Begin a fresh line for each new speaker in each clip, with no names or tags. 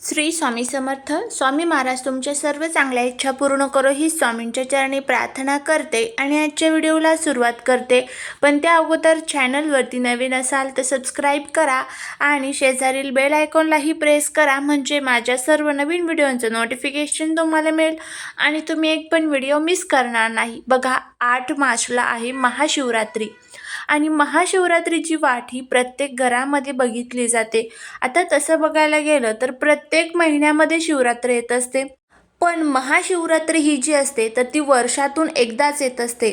श्री स्वामी समर्थ. स्वामी महाराज तुमच्या सर्व चांगल्या इच्छा पूर्ण करो ही स्वामींच्या चरणी प्रार्थना करते आणि आजच्या व्हिडिओला सुरुवात करते. पण त्या अगोदर चॅनलवरती नवीन असाल तर सबस्क्राईब करा आणि शेजारील बेल आयकॉनलाही प्रेस करा म्हणजे माझ्या सर्व नवीन व्हिडिओंचं नोटिफिकेशन तुम्हाला मिळेल आणि तुम्ही एक पण व्हिडिओ मिस करणार नाही. बघा आठ मार्चला आहे महाशिवरात्री. आणि महाशिवरात्रीची वाट ही प्रत्येक घरामध्ये बघितली जाते. आता तसं बघायला गेलं तर प्रत्येक महिन्यामध्ये शिवरात्र येत असते. पण महाशिवरात्री ही जी असते तर ती वर्षातून एकदाच येत असते.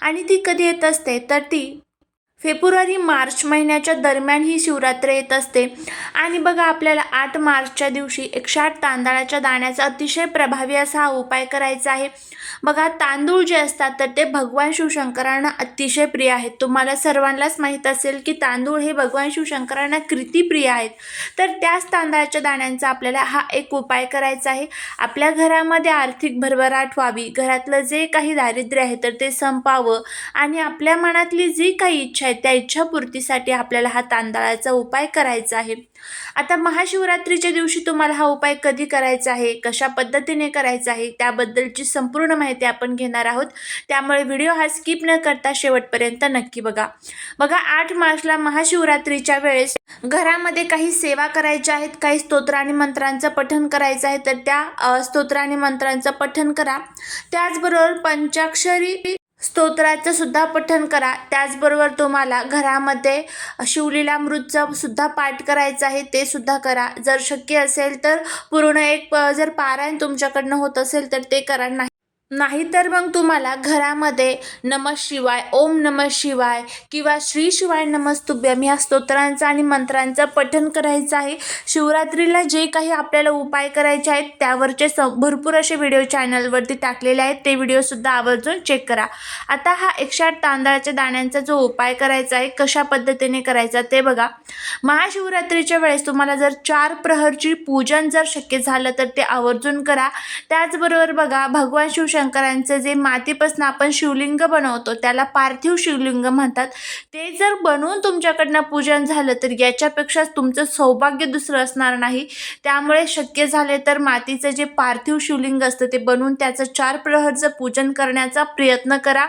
आणि ती कधी येत असते तर ती फेब्रुवारी मार्च महिन्याच्या दरम्यान ही शिवरात्र येत असते. आणि बघा आपल्याला आठ मार्चच्या दिवशी एकशे आठ तांदळाच्या दाण्याचा अतिशय प्रभावी असा हा उपाय करायचा आहे. बघा तांदूळ जे असतात तर ते भगवान शिवशंकरांना अतिशय प्रिय आहेत. तुम्हाला सर्वांनाच माहीत असेल की तांदूळ हे भगवान शिवशंकरांना किती प्रिय आहेत. तर त्याच तांदळाच्या दाण्यांचा आपल्याला हा एक उपाय करायचा आहे. आपल्या घरामध्ये आर्थिक भरभराट व्हावी. घरातलं जे काही दारिद्र्य आहे तर ते संपावं. आणि आपल्या मनातली जी काही इच्छा आहे त्या इच्छापूर्तीसाठी आपल्याला हा तांदळाचा उपाय करायचा आहे. आता महाशिवरात्रीच्या दिवशी तुम्हाला हा उपाय कधी करायचा आहे कशा पद्धतीने करायचा आहे त्याबद्दलची संपूर्ण माहिती आपण घेणार आहोत. त्यामुळे व्हिडिओ हा स्किप न करता शेवटपर्यंत नक्की बघा. बघा आठ मार्चला महाशिवरात्रीच्या वेळेस घरामध्ये काही सेवा करायच्या आहेत काही स्तोत्र आणि मंत्रांचं पठण करायचं आहे तर त्या स्तोत्र आणि मंत्रांचं पठण करा. त्याचबरोबर पंचाक्षरी स्तोत्राचं सुद्धा पठण करा. त्याचबरोबर तुम्हाला घरामध्ये शिवलीलामृतचा सुद्धा पाठ करायचं आहे ते सुद्धा करा. जर शक्य असेल तर पूर्ण एक जर पारायण तुमच्याकडनं होत असेल तर ते करा. नाही नाहीतर मग तुम्हाला घरामध्ये नमः शिवाय ओम नमः शिवाय किंवा श्री शिवाय नमस्तुभ्यम ह्या स्तोत्रांचं आणि मंत्रांचं पठन करायचं आहे. शिवरात्रीला जे काही आपल्याला उपाय करायचे आहेत त्यावरचे स भरपूर असे व्हिडिओ चॅनलवरती टाकलेले आहेत. ते व्हिडिओसुद्धा आवर्जून चेक करा. आता हा एकशे आठ तांदळाच्या दाण्यांचा जो उपाय करायचा आहे कशा पद्धतीने करायचा ते बघा. महाशिवरात्रीच्या वेळेस तुम्हाला जर चार प्रहरची पूजन जर शक्य झालं तर ते आवर्जून करा. त्याचबरोबर बघा भगवान शंकरांचं जे मातीपासून आपण शिवलिंग बनवतो त्याला पार्थिव शिवलिंग म्हणतात. ते जर बनवून तुमच्याकडनं पूजन झालं तर याच्यापेक्षा तुमचं सौभाग्य दुसरं असणार नाही. त्यामुळे शक्य झाले तर मातीचं जे पार्थिव शिवलिंग असतं ते बनवून त्याचं चार प्रहरचं पूजन करण्याचा प्रयत्न करा.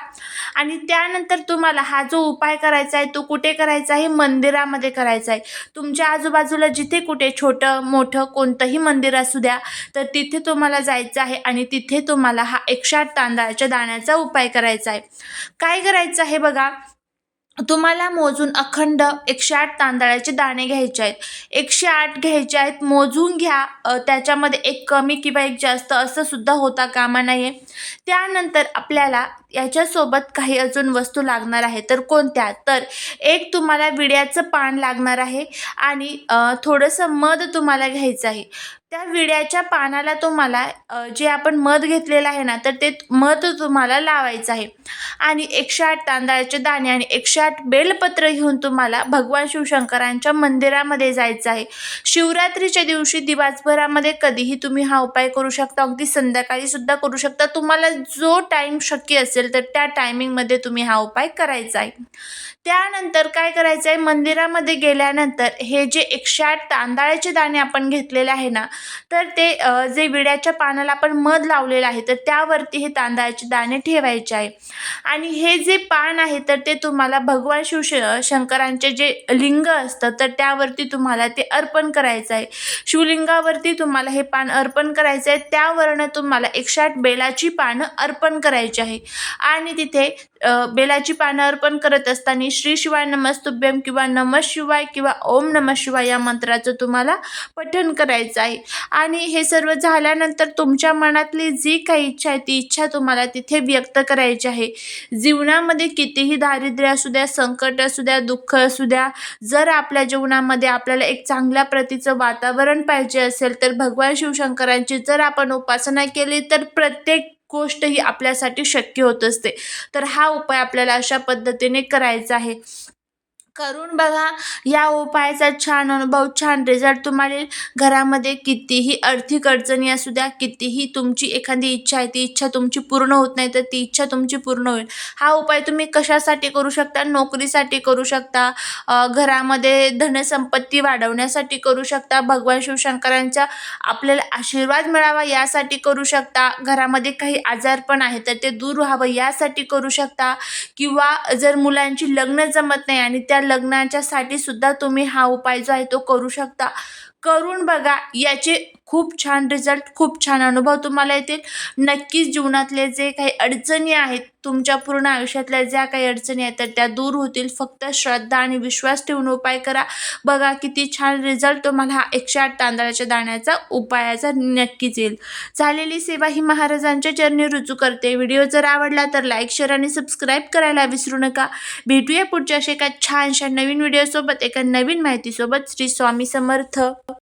आणि त्यानंतर तुम्हाला हा जो उपाय करायचा आहे तो कुठे करायचा आहे? मंदिरामध्ये करायचा आहे. तुमच्या आजूबाजूला जिथे कुठे छोटं मोठं कोणतंही मंदिर असू द्या तर तिथे तुम्हाला जायचं आहे आणि तिथे तुम्हाला हा एकशे आठ तांदळाच्या दाण्याचा उपाय करायचा आहे. काय करायचं आहे बघा? तुम्हाला मोजून अखंड एकशे आठ तांदळाचे दाणे घ्यायचे आहेत. एकशे आठ घ्यायचे आहेत मोजून घ्या. त्याच्यामध्ये एक कमी किंवा एक जास्त असं सुद्धा होता कामा नये. त्यानंतर आपल्याला याच्यासोबत काही अजून वस्तू लागणार आहे. तर कोणत्या? तर एक तुम्हाला विड्याचं पान लागणार आहे आणि थोडंसं मध तुम्हाला घ्यायचं आहे. त्या विड्याच्या पानाला तुम्हाला जे आपण मध घेतलेलं आहे ना तर ते मध तुम्हाला लावायचं आहे. आणि एकशे आठ तांदळाचे दाणे आणि एकशे आठ बेलपत्र घेऊन तुम्हाला भगवान शिवशंकरांच्या मंदिरामध्ये जायचं आहे. शिवरात्रीच्या दिवशी दिवसभरामध्ये कधीही तुम्ही हा उपाय करू शकता. अगदी संध्याकाळी सुद्धा करू शकता. तुम्हाला जो टाईम शक्य असेल तर त्या टायमिंगमध्ये तुम्ही हा उपाय करायचा आहे. त्यानंतर काय करायचं आहे मंदिरामध्ये गेल्यानंतर हे जे एकशे आठ तांदळाचे दाणे आपण घेतलेले आहे ना तर ते जे विड्याच्या पानाला आपण मध लावलेलं आहे तर त्यावरती हे तांदळाचे दाणे ठेवायचे आहे. आणि हे जे पान आहे तर ते तुम्हाला भगवान शिव श- शंकरांचे जे लिंग असतं तर त्यावरती तुम्हाला ते अर्पण करायचं आहे. शिवलिंगावरती तुम्हाला हे पान अर्पण करायचं आहे. त्यावरनं तुम्हाला एकशे आठ बेलाची पानं अर्पण करायची आहे. आणि तिथे बेलाची पानं अर्पण करत असताना श्री शिवाय नमस्तुभ्यम किंवा नम शिवाय किंवा ओम नम शिवाय या मंत्राचं तुम्हाला पठण करायचं आहे. आणि हे सर्व झाल्यानंतर तुमच्या मनातली जी काही इच्छा आहे ती इच्छा तुम्हाला तिथे व्यक्त करायची आहे. जीवनामध्ये कितीही दारिद्र्य असू द्या संकट असू द्या दुःख असू द्या जर आपल्या जीवनामध्ये आपल्याला एक चांगल्या प्रतीचं वातावरण पाहिजे असेल तर भगवान शिवशंकरांची जर आपण उपासना केली तर प्रत्येक गोष्ट ही आपल्यासाठी शक्य होत असते. तर हा उपाय आपल्याला अशा पद्धतीने करायचा आहे. करून बघा. या उपायाचा छान अनुभव छान रिझल्ट तुम्हाला घरामध्ये कितीही आर्थिक अडचणी असू द्या कितीही तुमची एखादी इच्छा आहे ती इच्छा तुमची पूर्ण होत नाही तर ती इच्छा तुमची पूर्ण होईल. हा उपाय तुम्ही कशासाठी करू शकता? नोकरीसाठी करू शकता. घरामध्ये धनसंपत्ती वाढवण्यासाठी करू शकता. भगवान शिवशंकरांचा आपल्याला आशीर्वाद मिळावा यासाठी करू शकता. घरामध्ये काही आजार पण आहे तर ते दूर व्हावं यासाठी करू शकता. किंवा जर मुलांची लग्न जमत नाही आणि त्या लग्नाच्यासाठी सुद्धा तुम्ही हा उपाय जो आहे तो करू शकता. करून बघा. याचे खूप छान रिझल्ट खूप छान अनुभव तुम्हाला येतील. नक्कीच जीवनातले जे काही अडचणी आहेत तुमच्या पूर्ण आयुष्यातल्या ज्या काही अडचणी आहेत तर त्या दूर होतील. फक्त श्रद्धा आणि विश्वास ठेवून उपाय करा. बघा किती छान रिझल्ट तुम्हाला हा एकशे आठ तांदळाच्या दाण्याचा उपायाचा नक्कीच येईल. झालेली सेवा ही महाराजांच्या चरणी रुजू करते. व्हिडिओ जर आवडला तर लाईक शेअर आणि सबस्क्राईब करायला विसरू नका. भेटूया पुढच्या अशा एका छानशा नवीन व्हिडिओसोबत एका नवीन माहितीसोबत. श्री स्वामी समर्थ.